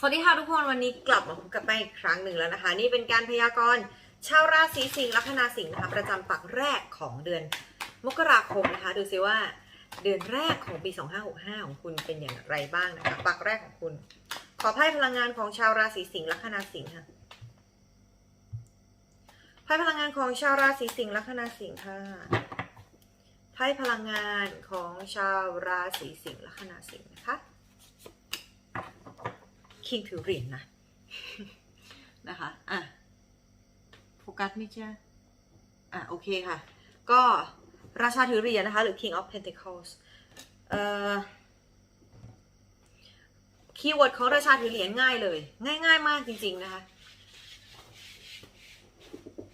สวัสดีค่ะทุกคนวันนี้กลับมาพบกับแป้งอีกครั้งหนึ่งแล้วนะคะ นี่เป็นการพยากรณ์ชาวราศีสิงห์ลัคนาสิงห์นะคะประจำปักแรกของเดือนมกราคมนะคะ ดูซิว่าเดือนแรกของปี 2565 ของคุณเป็นอย่างไรบ้างนะคะ ปักแรกของคุณ ขอไพ่พลังงานของชาวราศีสิงห์ลัคนาสิงห์ค่ะไพ่พลังงานของชาวราศีสิงห์ลัคนาสิงห์ค่ะไพ่พลังงานของชาวราศีสิงห์ลัคนาสิงห์นะคะ คิงถือเหรียญนะนะคะอะโฟกัสไม่ใช่อะโอเคค่ะ ก็ราชาถือเหรียญนะคะ หรือ King of Pentacles เอ่อคีย์เวิร์ดของราชาถือเหรียญง่ายเลย ง่ายง่ายๆมากจริง ๆ นะคะ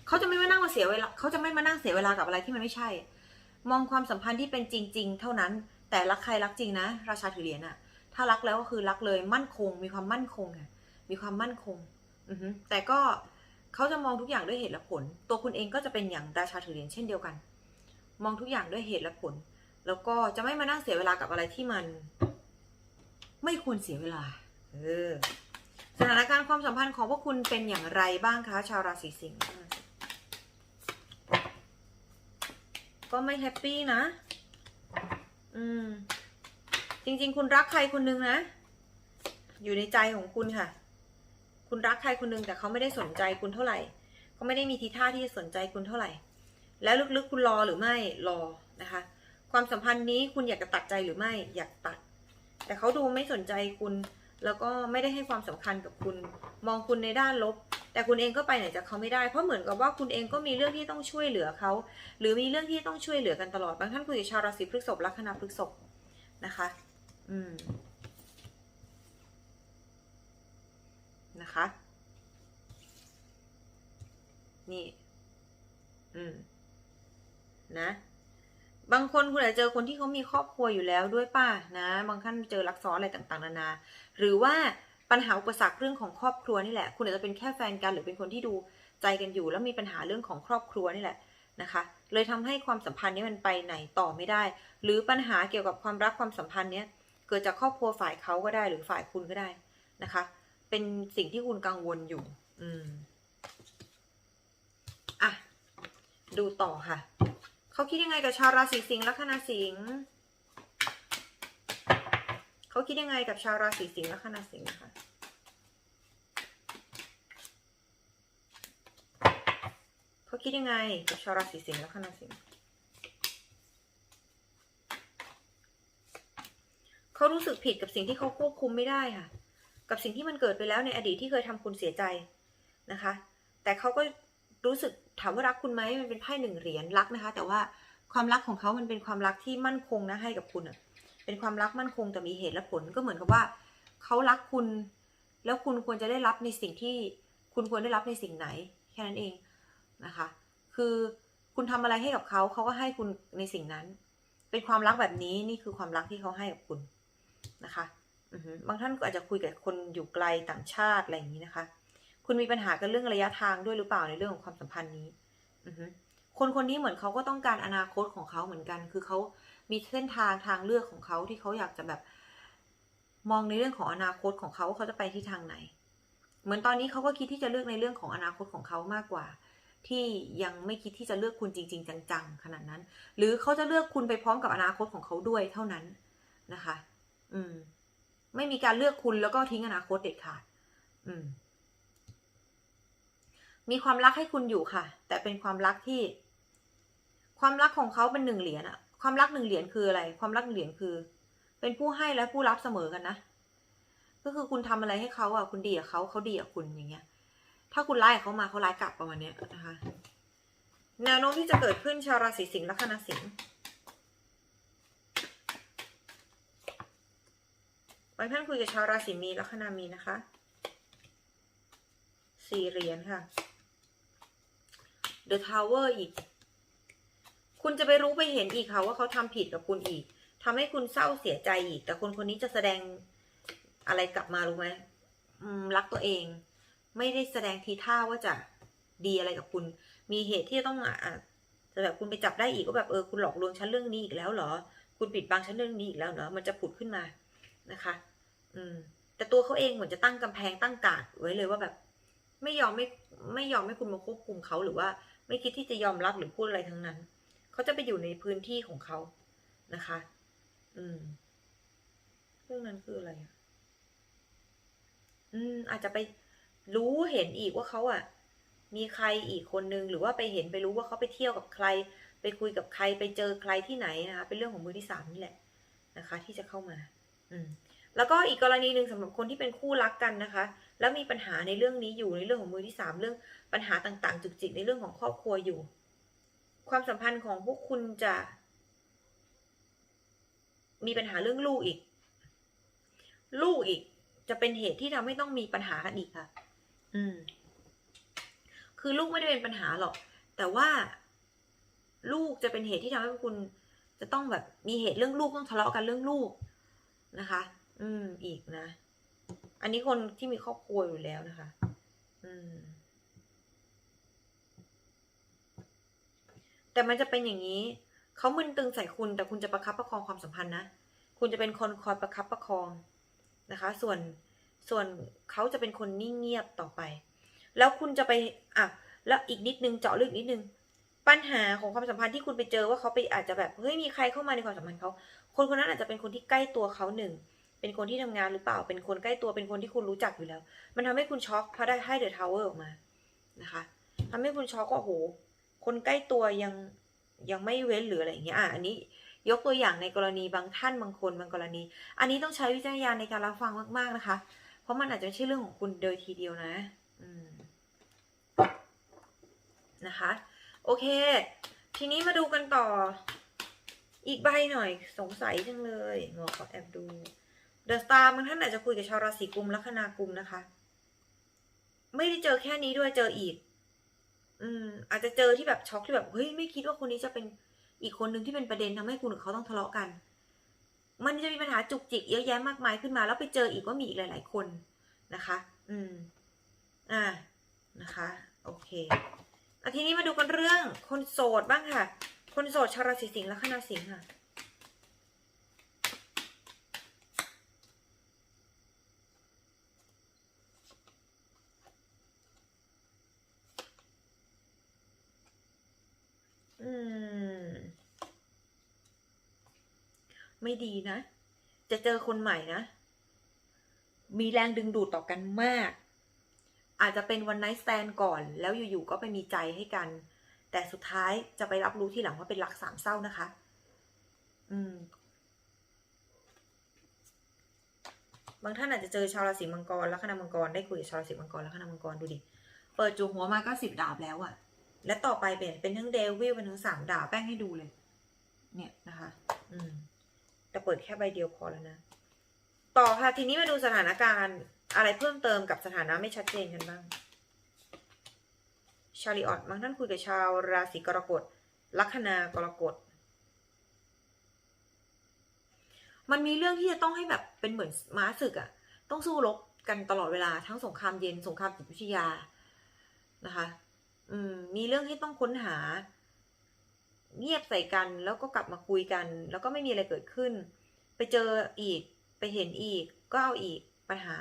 เขาจะไม่มานั่งมาเสียเวลาเขาจะไม่มานั่งเสียเวลากับอะไรที่มันไม่ใช่ มองความสัมพันธ์ที่เป็นจริง ๆ เท่านั้น แต่รักใครรักจริงนะ ราชาถือเหรียญอะ ถ้ารักแล้วก็คือรักเลยมั่นคง มีความมั่นคงค่ะมีความมั่นคงอือแต่ก็เขาจะมองทุกอย่างด้วยเหตุและผล ตัวคุณเองก็จะเป็นอย่างราชาถือเหรียญเช่นเดียวกัน มองทุกอย่างด้วยเหตุและผล แล้วก็จะไม่มานั่งเสียเวลากับอะไรที่มัน ไม่ควรเสียเวลา เออ สถานการณ์ความสัมพันธ์ของพวกคุณเป็นอย่างไรบ้างคะชาวราศีสิงห์ก็ไม่แฮปปี้นะ อืม จริงๆ คุณรักใครคนนึงนะ อยู่ในใจของคุณค่ะ คุณรักใครคนนึงแต่เขาไม่ได้สนใจคุณเท่าไหร่เขาไม่ได้มีทีท่าที่จะสนใจคุณเท่าไหร่ แล้วลึกๆคุณรอหรือไม่รอนะคะ ความสัมพันธ์นี้คุณอยากจะตัดใจหรือไม่อยากตัด แต่เขาดูไม่สนใจคุณ แล้วก็ไม่ได้ให้ความสำคัญกับคุณ มองคุณในด้านลบ แต่คุณเองก็ไปไหนจากเขาไม่ได้เพราะเหมือนกับว่าคุณเองก็มีเรื่องที่ต้องช่วยเหลือเขาหรือมีเรื่องที่ต้องช่วยเหลือกันตลอดบางท่านคุยกับชาวราศีพฤษภลัคนาพฤษภนะคะ อืม นะคะ นี่ อืม นะ บางคนคุณอาจจะเจอคนที่เขามีครอบครัวอยู่แล้วด้วยป่ะนะ บางท่านเจอรักซ้อนอะไรต่างๆ นานา หรือว่าปัญหาอุปสรรคเรื่องของครอบครัวนี่แหละ คุณอาจจะเป็นแค่แฟนกันหรือเป็นคนที่ดูใจกันอยู่ แล้วมีปัญหาเรื่องของครอบครัวนี่แหละนะคะ เลยทำให้ความสัมพันธ์นี้มันไปไหนต่อไม่ได้ หรือปัญหาเกี่ยวกับความรักความสัมพันธ์เนี้ย เกิดจากครอบครัวฝ่ายเขาก็ได้หรือฝ่ายคุณก็ได้นะคะ เป็นสิ่งที่คุณกังวลอยู่ อืมอะ ดูต่อค่ะ เขาคิดยังไงกับชาวราศีสิงห์ลัคนาสิงห์เขาคิดยังไงกับชาวราศีสิงห์ลัคนาสิงห์นะคะเขาคิดยังไงกับชาวราศีสิงห์ลัคนาสิงห์ เขารู้สึกผิดกับสิ่งที่เขาควบคุมไม่ได้ค่ะ กับสิ่งที่มันเกิดไปแล้วในอดีตที่เคยทำคุณเสียใจนะคะ แต่เขาก็รู้สึกถามว่ารักคุณไหมมันเป็นไพ่หนึ่งเหรียญรักนะคะ แต่ว่าความรักของเขามันเป็นความรักที่มั่นคงนะให้กับคุณอะเป็นความรักมั่นคงแต่มีเหตุและผลก็เหมือนกับว่าเขารักคุณ แล้วคุณควรจะได้รับในสิ่งที่คุณควรได้รับในสิ่งไหน แค่นั้นเองนะคะ คือคุณทำอะไรให้กับเขาเขาก็ให้คุณในสิ่งนั้น เป็นความรักแบบนี้นี่คือความรักที่เขาให้กับคุณ นะคะบางท่านก็อาจจะคุยกับคนอยู่ไกลต่างชาติอะไรอย่างนี้นะคะ คุณมีปัญหากันเรื่องระยะทางด้วยหรือเปล่าในเรื่องของความสัมพันธ์นี้คนคนนี้เหมือนเขาก็ต้องการอนาคตของเขาเหมือนกัน คือเขามีเส้นทางทางเลือกของเขาที่เขาอยากจะแบบ มองในเรื่องของอนาคตของเขาว่าเขาจะไปที่ทางไหน เหมือนตอนนี้เขาก็คิดที่จะเลือกในเรื่องของอนาคตของเขามากกว่า ที่ยังไม่คิดที่จะเลือกคุณจริง ๆ จังๆขนาดนั้น หรือเขาจะเลือกคุณไปพร้อมกับอนาคตของเขาด้วยเท่านั้นนะคะ อืม ไม่มีการเลือกคุณแล้วก็ทิ้งอนาคตเด็ดขาด อืม มีความรักให้คุณอยู่ค่ะ แต่เป็นความรักที่ ความรักของเขาเป็นหนึ่งเหรียญอะความรักหนึ่งเหรียญคืออะไร ความรักหนึ่งเหรียญคือ เป็นผู้ให้และผู้รับเสมอกันนะก็คือคุณทำอะไรให้เขาอะคุณดีกับเขาเขาดีกับคุณอย่างเงี้ย ถ้าคุณร้ายกับเขามาเขาร้ายกลับประมาณเนี้ยนะคะ แนวโน้มที่จะเกิดขึ้นชาวราศีสิงห์ลัคนาสิงห์ บางท่านคุยกับชาวราศีมีนลัคนามีนะคะสี่เหรียญค่ะ The Tower อีก คุณจะไปรู้ไปเห็นอีกค่ะว่าเขาทำผิดกับคุณอีกทำให้คุณเศร้าเสียใจอีก แต่คนคนนี้จะแสดงอะไรกลับมารู้ไหมรักตัวเอง ไม่ได้แสดงทีท่าว่าจะดีอะไรกับคุณ มีเหตุที่จะต้องอะจะแบบคุณไปจับได้อีกว่าแบบเออคุณหลอกลวงฉันเรื่องนี้อีกแล้วเหรอ คุณปิดบังฉันเรื่องนี้อีกแล้วเหรอมันจะผุดขึ้นมา นะคะ อืม แต่ตัวเขาเองเหมือนจะตั้งกำแพงตั้งกาดไว้เลยว่าแบบ ไม่ยอมไม่ไม่ยอมให้คุณมาควบคุมเขาหรือว่า ไม่คิดที่จะยอมรับหรือพูดอะไรทั้งนั้น เขาจะไปอยู่ในพื้นที่ของเขานะคะ อืมเรื่องนั้นคืออะไรอืม อาจจะไปรู้เห็นอีกว่าเขาอะ มีใครอีกคนนึงหรือว่าไปเห็นไปรู้ว่าเขาไปเที่ยวกับใคร ไปคุยกับใครไปเจอใครที่ไหนนะคะเป็นเรื่องของมือที่สามนี่แหละนะคะ ที่จะเข้ามา แล้วก็อีกกรณีหนึ่งสำหรับคนที่เป็นคู่รักกันนะคะ แล้วมีปัญหาในเรื่องนี้อยู่ในเรื่องของมือที่สามเรื่องปัญหาต่างๆ จุกจิกในเรื่องของครอบครัวอยู่ ความสัมพันธ์ของพวกคุณจะ มีปัญหาเรื่องลูกอีก ลูกอีกจะเป็นเหตุที่ทำให้ต้องมีปัญหากันอีกค่ะ อืม คือลูกไม่ได้เป็นปัญหาหรอก แต่ว่าลูกจะเป็นเหตุที่ทำให้คุณจะต้องแบบมีเหตุเรื่องลูกต้องทะเลาะกันเรื่องลูก นะคะ อืม อีกนะ อันนี้คนที่มีครอบครัวอยู่แล้วนะคะ อืม แต่มันจะเป็นอย่างนี้ เขามึนตึงใส่คุณ แต่คุณจะประคับประคองความสัมพันธ์นะ คุณจะเป็นคนคอยประคับประคองนะคะ ส่วน ส่วนเขาจะเป็นคนนิ่งเงียบต่อไป แล้วคุณจะไป อะ แล้วอีกนิดนึง เจาะลึกนิดนึง ปัญหาของความสัมพันธ์ที่คุณไปเจอว่าเขาไปอาจจะแบบเฮ้ยมีใครเข้ามาในความสัมพันธ์เขาคนคนนั้นอาจจะเป็นคนที่ใกล้ตัวเขาหนึ่งเป็นคนที่ทำงานหรือเปล่า เป็นคนใกล้ตัวเป็นคนที่คุณรู้จักอยู่แล้ว มันทำให้คุณช็อกเพราะได้ให้เดอะทาวเวอร์ออกมานะคะทำให้คุณช็อกว่าโอ้โหคนใกล้ตัวยังยังไม่เว้นหรืออะไรอย่างเงี้ยอะอันนี้ยกตัวอย่างในกรณีบางท่านบางคนบางกรณี อันนี้ต้องใช้วิจารณญาณในการรับฟังมาก ๆนะคะ เพราะมันอาจจะไม่ใช่เรื่องของคุณโดยทีเดียวนะ อืมนะคะ โอเค ทีนี้มาดูกันต่อ อีกใบหน่อยสงสัยจังเลยหมอขอแอบดูเดอะสตาร์บางท่านอาจจะคุยกับชาวราศีกุมลัคนากุมนะคะ ไม่ได้เจอแค่นี้ด้วยเจออีก อืม อาจจะเจอที่แบบช็อกที่แบบเฮ้ยไม่คิดว่าคนนี้จะเป็นอีกคนหนึ่งที่เป็นประเด็นทำให้คุณกับเขาต้องทะเลาะกัน มันจะมีปัญหาจุกจิกเยอะแยะมากมายขึ้นมา แล้วไปเจออีกว่ามีอีกหลาย ๆ คนนะคะ อืม อ่านะคะ โอเค ทีนี้มาดูกันเรื่องคนโสดบ้างค่ะ คนโสดชาวราศีสิงห์และคณาสิงห์ค่ะ อืม ไม่ดีนะ จะเจอคนใหม่นะ มีแรงดึงดูดต่อกันมาก อาจจะเป็นวันไนท์สแตนก่อน แล้วอยู่ๆก็ไปมีใจให้กัน แต่สุดท้ายจะไปรับรู้ที่หลังว่าเป็นรักสามเศร้านะคะ อืม บางท่านอาจจะเจอชาวราศีมังกรและคณะมังกรได้คุยกับชาวราศีมังกรและคณะมังกรดูดิ เปิดจูหัวมาก็สิบดาบแล้วอะและต่อไปเป็นเป็นทั้งเดวิลเป็นทั้งสามดาบแป้งให้ดูเลย เนี่ยนะคะ อืมแต่เปิดแค่ใบเดียวพอแล้วนะ ต่อค่ะทีนี้มาดูสถานการณ์ อะไรเพิ่มเติมกับสถานะไม่ชัดเจนกันบ้าง ชาลิออตบางท่านคุยกับชาวราศีกรกฎลัคนากรกฎมันมีเรื่องที่จะต้องให้แบบเป็นเหมือนม้าศึกอะต้องสู้รบกันตลอดเวลาทั้งสงครามเย็นสงครามจิตวิทยานะคะ อืม มีเรื่องที่ต้องค้นหา เงียบใส่กันแล้วก็กลับมาคุยกัน แล้วก็ไม่มีอะไรเกิดขึ้น ไปเจออีกไปเห็นอีกก็เอาอีกปัญหา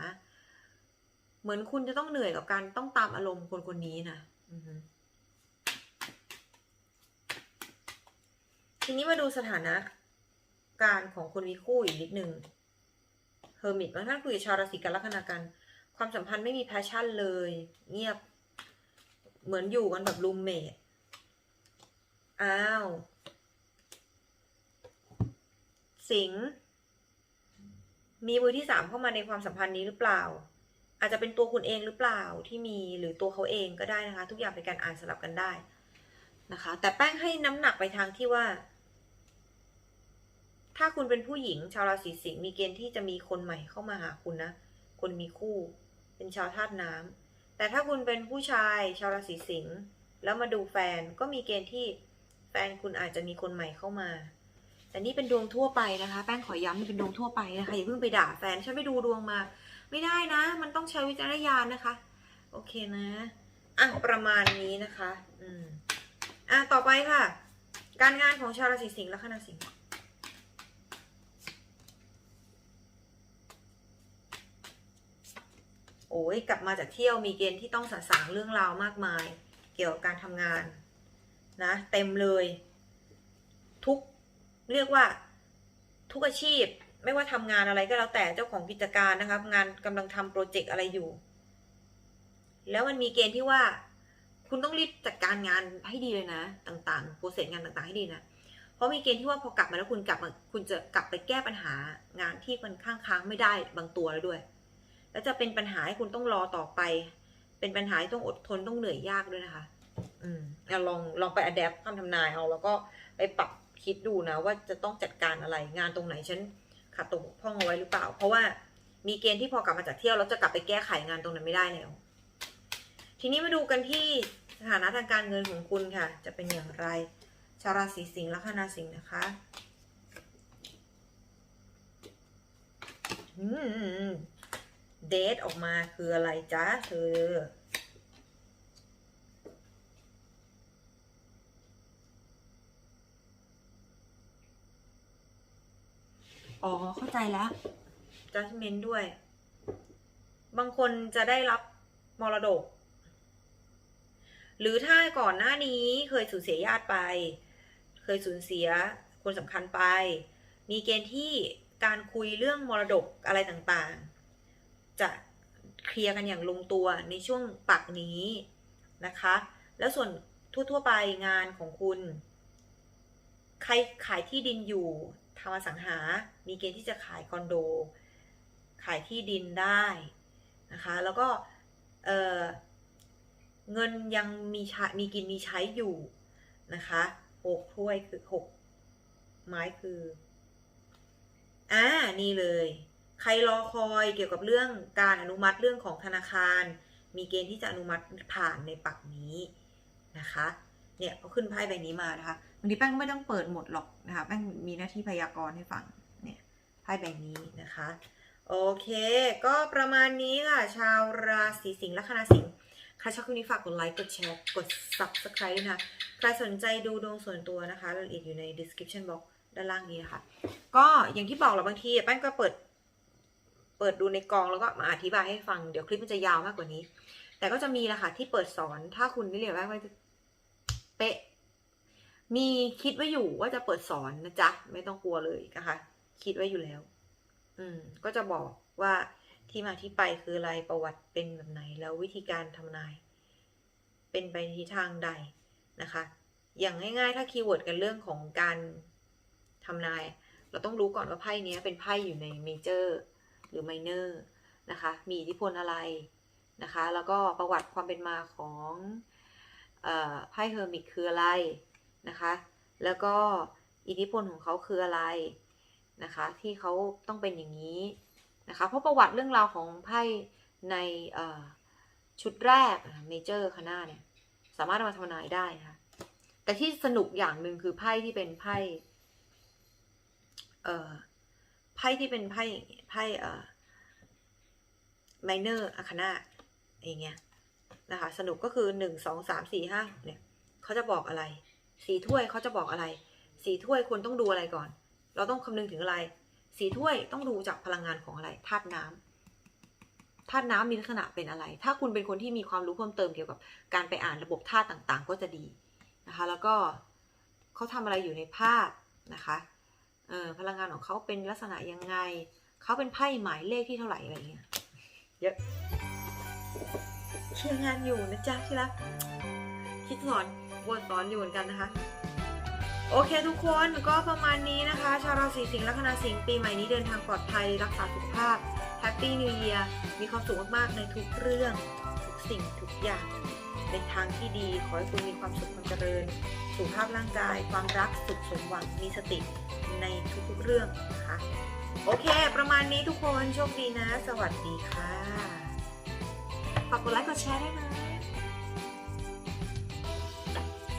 เหมือนคุณจะต้องเหนื่อยกับการต้องตามอารมณ์คนคนนี้นะทีนี้มาดูสถานะการของคนมีคู่อีกนิดนึงเฮอร์มิตบางท่านคุยกับชาวราศีกันลัคนากัน ความสัมพันธ์ไม่มีแพชชั่นเลย เงียบ เหมือนอยู่กันแบบรูมเมทอ้าว สิง มีมือที่สามเข้ามาในความสัมพันธ์นี้หรือเปล่า อาจจะเป็นตัวคุณเองหรือเปล่าที่มีหรือตัวเขาเองก็ได้นะคะ ทุกอย่างเป็นการอ่านสลับกันได้นะคะ แต่แป้งให้น้ำหนักไปทางที่ว่า ถ้าคุณเป็นผู้หญิง ชาวราศีสิงห์มีเกณฑ์ที่จะมีคนใหม่เข้ามาหาคุณนะคนมีคู่ เป็นชาวธาตุน้ำแต่ถ้าคุณเป็นผู้ชาย ชาวราศีสิงห์แล้วมาดูแฟนก็มีเกณฑ์ที่แฟนคุณอาจจะมีคนใหม่เข้ามาแต่นี่เป็นดวงทั่วไปนะคะ แป้งขอย้ำนี่เป็นดวงทั่วไปนะคะอย่าเพิ่งไปด่าแฟนฉันไปดูดวงมา ไม่ได้นะ มันต้องใช้วิจารณญาณนะคะ โอเคนะ อะ ประมาณนี้นะคะ อืม อะ ต่อไปค่ะ การงานของชาวราศีสิงห์และคณะสิงห์โอ้ยกลับมาจากเที่ยวมีเกณฑ์ที่ต้องสะสางเรื่องราวมากมาย เกี่ยวกับการทำงานนะ เต็มเลย ทุกเรียกว่าทุกอาชีพ ไม่ว่าทำงานอะไรก็แล้วแต่เจ้าของกิจการนะครับ งานกำลังทำโปรเจกต์อะไรอยู่ แล้วมันมีเกณฑ์ที่ว่า คุณต้องรีบจัดการงานให้ดีเลยนะ ต่างๆโปรเซสงานต่างๆให้ดีนะเพราะมีเกณฑ์ที่ว่าพอกลับมาแล้วคุณกลับมาคุณจะกลับไปแก้ปัญหางานที่มันข้างค้างไม่ได้บางตัวแล้วด้วย แล้วจะเป็นปัญหาให้คุณต้องรอต่อไป เป็นปัญหาที่ต้องอดทนต้องเหนื่อยยากด้วยนะคะ อืมลองลองไปอัดแอปคำทำนายเอาแล้วก็ไปปรับคิดดูนะว่าจะต้องจัดการอะไรงานตรงไหนฉัน ขาดตกบกพร่องเอาไว้หรือเปล่า เพราะว่ามีเกณฑ์ที่พอกลับมาจากเที่ยวแล้วจะกลับไปแก้ไขงานตรงนั้นไม่ได้แล้ว ทีนี้มาดูกันที่สถานะทางการเงินของคุณค่ะ จะเป็นอย่างไร ชาวราศีสิงห์ลัคนาสิงห์นะคะอืมเดทออกมาคืออะไรจ๊ะเธออ เข้าใจ แล้ว judgment ด้วย บางคนจะได้รับมรดก หรือถ้าก่อนหน้านี้เคยสูญเสียญาติไป เคยสูญเสียคนสำคัญไป มีเกณฑ์ที่การคุยเรื่องมรดกอะไรต่างๆ จะเคลียร์กันอย่างลงตัวในช่วงปักนี้นะคะ แล้วส่วนทั่วๆไปงานของคุณ ใครขายที่ดินอยู่ ทำอสังหา มีเกณฑ์ที่จะขายคอนโด ขายที่ดินได้นะคะ แล้วก็เเงินยังมีใช้มีกินมีใช้อยู่นะคะหกถ้วยคือหกไม้คืออ่านี่เลย ใครรอคอยเกี่ยวกับเรื่องการอนุมัติเรื่องของธนาคาร มีเกณฑ์ที่จะอนุมัติผ่านในปักนี้นะคะ เนี่ยพอขึ้นไพ่ใบนี้มานะคะ บางทีแป้งก็ไม่ต้องเปิดหมดหรอกนะคะแป้งมีหน้าที่พยากรณ์ให้ฟังเนี่ยไพ่ใบนี้นะคะ โอเค ก็ประมาณนี้ค่ะ ชาวราศีสิงห์ลัคนาสิงห์ใครชอบคลิปนี้ฝากกดไลค์กดแชร์กด subscribe นะคะใครสนใจดูดวงส่วนตัวนะคะรายละเอียดอยู่ใน description box ด้านล่างนี้นะคะก็อย่างที่บอกแหละบางทีแป้งก็เปิด เปิดดูในกองแล้วก็มาอธิบายให้ฟังเดี๋ยวคลิปมันจะยาวมากกว่านี้ แต่ก็จะมีแหละค่ะที่เปิดสอนถ้าคุณไม่เรียนแป้งก็จะเป๊ะ มีคิดไว้อยู่ว่าจะเปิดสอนนะจ๊ะ ไม่ต้องกลัวเลยนะคะ คิดไว้อยู่แล้ว อืม ก็จะบอกว่าที่มาที่ไปคืออะไรประวัติเป็นแบบไหนแล้ววิธีการทำนาย เป็นไปในทิศทางใดนะคะ อย่างง่ายๆ ถ้าคีย์เวิร์ดกันเรื่องของการทำนาย เราต้องรู้ก่อนว่าไพ่เนี้ยเป็นไพ่อยู่ในเมเจอร์หรือไมเนอร์นะคะ มีอิทธิพลอะไรนะคะ แล้วก็ประวัติความเป็นมาของไพ่เฮอร์มิตคืออะไร นะคะ แล้วก็อิทธิพลของเขาคืออะไรนะคะ ที่เขาต้องเป็นอย่างนี้นะคะ เพราะประวัติเรื่องราวของไพ่ในชุดแรกเมเจอร์คณะเนี่ยสามารถมาทำนายได้นะคะแต่ที่สนุกอย่างหนึ่งคือไพ่ที่เป็นไพ่เอ่อไพ่ที่เป็นไพ่ไพ่เอ่อ minor arcana อย่างเงี้ยนะคะ สนุกก็คือหนึ่งสองสามสี่ห้าเนี่ยเขาจะบอกอะไร สีถ้วยเขาจะบอกอะไร สีถ้วยคุณต้องดูอะไรก่อน เราต้องคำนึงถึงอะไร สีถ้วยต้องดูจากพลังงานของอะไรธาตุน้ำธาตุน้ำมีลักษณะเป็นอะไร ถ้าคุณเป็นคนที่มีความรู้เพิ่มเติมเกี่ยวกับการไปอ่านระบบธาตุต่างๆ ก็จะดีนะคะ แล้วก็เขาทำอะไรอยู่ในภาพนะคะเออพลังงานของเขาเป็นลักษณะยังไง เขาเป็นไพ่หมายเลขที่เท่าไหร่อะไรเงี้ย เยอะเคลียร์งานอยู่นะจ๊ะที่รักคิดสอน บทสอนอยู่เหมือนกันนะคะ โอเคทุกคนก็ประมาณนี้นะคะ ชาวราศีสิงห์ลัคนาสิงห์ปีใหม่นี้เดินทางปลอดภัยรักษาสุขภาพแฮปปี้นิวเ a ียร์มีความสุขมากๆในทุกเรื่องทุกสิ่งทุกอย่างเป็นทางที่ดีขอให้คุณมีความสุขความเจริญ สุขภาพร่างกาย ความรักสุขสมหวังมีสติในทุกๆเรื่องนะคะโอเค ประมาณนี้ทุกคน โชคดีนะ สวัสดีค่ะ ฝากกดไลค์ กดแชร์ด้วยนะ